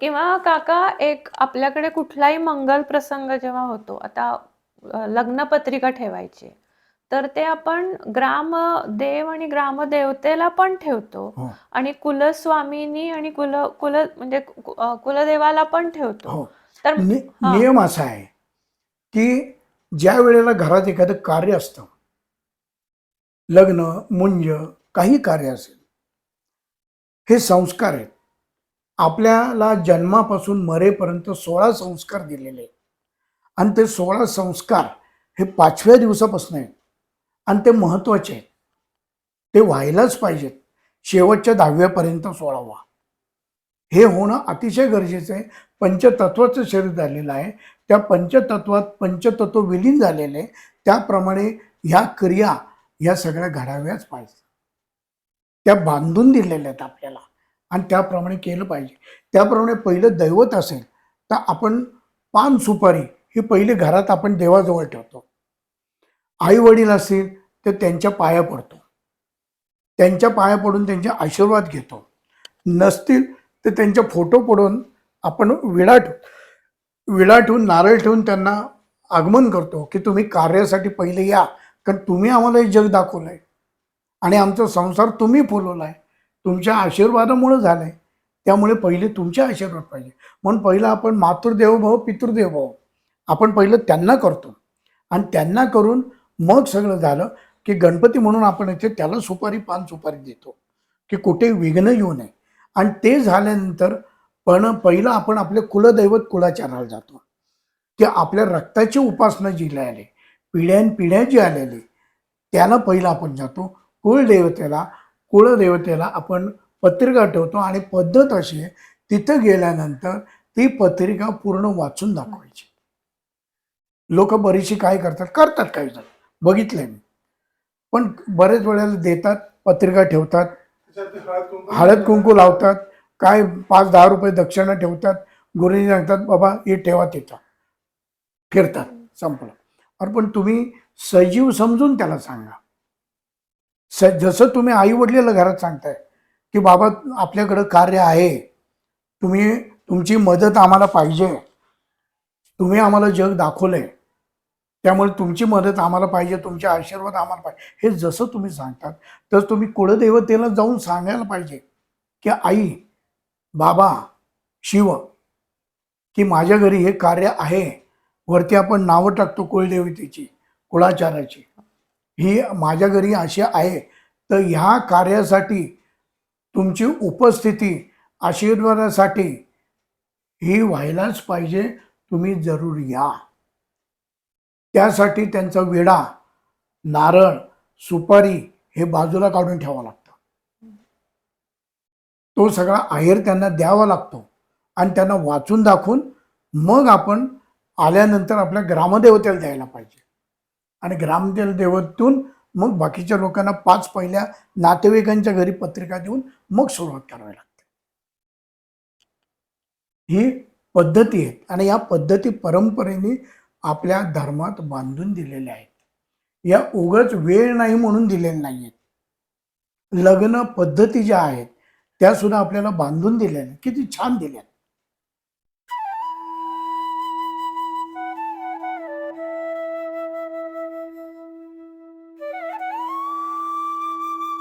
किंवा काका एक आपल्याकडे कुठलाही मंगल प्रसंग जेव्हा होतो आता लग्नपत्रिका ठेवायची. तर ते आपण ग्रामदेव आणि ग्रामदेवतेला पण ठेवतो हो आणि कुलस्वामिनी आणि कुल कुल म्हणजे कुलदेवाला पण ठेवतो हो तर. नियम असा आहे की ज्या वेळेला घरात एखादं कार्य असतं लग्न मुंज काही कार्य असेल हे संस्कार आहेत आपल्याला जन्मापासून मरेपर्यंत सोळा संस्कार दिलेले आहेत. आणि ते सोळा संस्कार हे पाचव्या दिवसापासून आहेत. आणि ते महत्त्वाचे आहेत. ते व्हायलाच पाहिजेत. शेवटच्या दहाव्यापर्यंत सोळावा. हे होणं अतिशय गरजेचं आहे. पंचतत्वाचं शरीर झालेलं आहे. त्या पंचतत्वात पंचतत्व विलीन झालेले त्याप्रमाणे ह्या क्रिया ह्या सगळ्या घडाव्याच पाहिजे त्या बांधून दिलेल्या आहेत आपल्याला. आणि त्याप्रमाणे केलं पाहिजे. त्याप्रमाणे पहिलं दैवत असेल तर आपण पान सुपारी ही पहिले घरात आपण देवाजवळ ठेवतो. आई वडील असतील तर त्यांच्या पाया पडतो. त्यांच्या पाया पडून त्यांचे आशीर्वाद घेतो. नसतील तर त्यांच्या फोटो पडून आपण विडा ठेव विडा ठेवून नारळ ठेवून त्यांना आगमन करतो की तुम्ही कार्यासाठी पहिले या कारण तुम्ही आम्हाला हे जग दाखवलं आहे आणि आमचा संसार तुम्ही फुलवला आहे तुमच्या आशीर्वादामुळे आहे त्यामुळे पहिले तुमचे आशीर्वाद पाहिजे. म्हणून पहिलं आपण मातृदेव भाव पितृदेव भाव आपण पहिलं त्यांना करतो. आणि त्यांना करून मग सगळं झालं की गणपती म्हणून आपण इथे त्याला सुपारी पान सुपारी देतो. की कुठे विघ्न येऊ नये. आणि ते झाल्यानंतर पण पहिलं आपण आपले कुलदैवत कुलाचाराला जातो. की आपल्या रक्ताची उपासना जी आली पिढ्यानपिढ्या जी आलेली त्याला पहिलं आपण जातो. कुलदेवतेला कुळदेवतेला आपण पत्रिका ठेवतो आणि पद्धत अशी आहे तिथं गेल्यानंतर ती पत्रिका पूर्ण वाचून दाखवायची. लोक बरीचशी काय करतात? करतात काही जण. बघितलंय मी. पण बरेच वेळेला देतात पत्रिका ठेवतात. हळद कुंकू लावतात. काय पाच दहा रुपये दक्षिणा ठेवतात. गुरुजी सांगतात बाबा हे ठेवा तिथं. फिरतात संपलं. अरे पण तुम्ही सजीव समजून त्याला सांगा. स जसं तुम्ही आई वडिलाला घरात सांगताय की बाबा आपल्याकडं कार्य आहे तुम्ही तुमची मदत आम्हाला पाहिजे तुम्ही आम्हाला जग दाखवलंय त्यामुळे तुमची मदत आम्हाला पाहिजे तुमचे आशीर्वाद आम्हाला पाहिजे हे जसं तुम्ही सांगतात तर तुम्ही कुळदेवतेला जाऊन सांगायला पाहिजे की आई बाबा शिव की माझ्या घरी हे कार्य आहे वरती आपण नावं टाकतो कुळदेवतेची कुळाचाराची. ही माझ्या घरी अशी आहे. तर ह्या कार्यासाठी तुमची उपस्थिती आशीर्वादासाठी ही व्हायलाच पाहिजे. तुम्ही जरूर या. त्यासाठी त्यांचा विडा नारळ सुपारी हे बाजूला काढून ठेवावं लागतं. तो सगळा आहेर त्यांना द्यावा लागतो आणि त्यांना वाचून दाखवून मग आपण आल्यानंतर आपल्या ग्रामदेवतेला द्यायला पाहिजे. आणि ग्रामदेव देवतून मग बाकीच्या लोकांना पाच पहिल्या नातेवाईकांच्या घरी पत्रिका देऊन मग सुरुवात करावी लागते. ही पद्धती आहेत आणि या पद्धती परंपरेने आपल्या धर्मात बांधून दिलेल्या आहेत. या उगाच वेळ नाही म्हणून दिलेल्या नाही आहेत लग्न पद्धती ज्या आहेत त्या सुद्धा आपल्याला बांधून दिल्या आहेत. किती छान दिल्या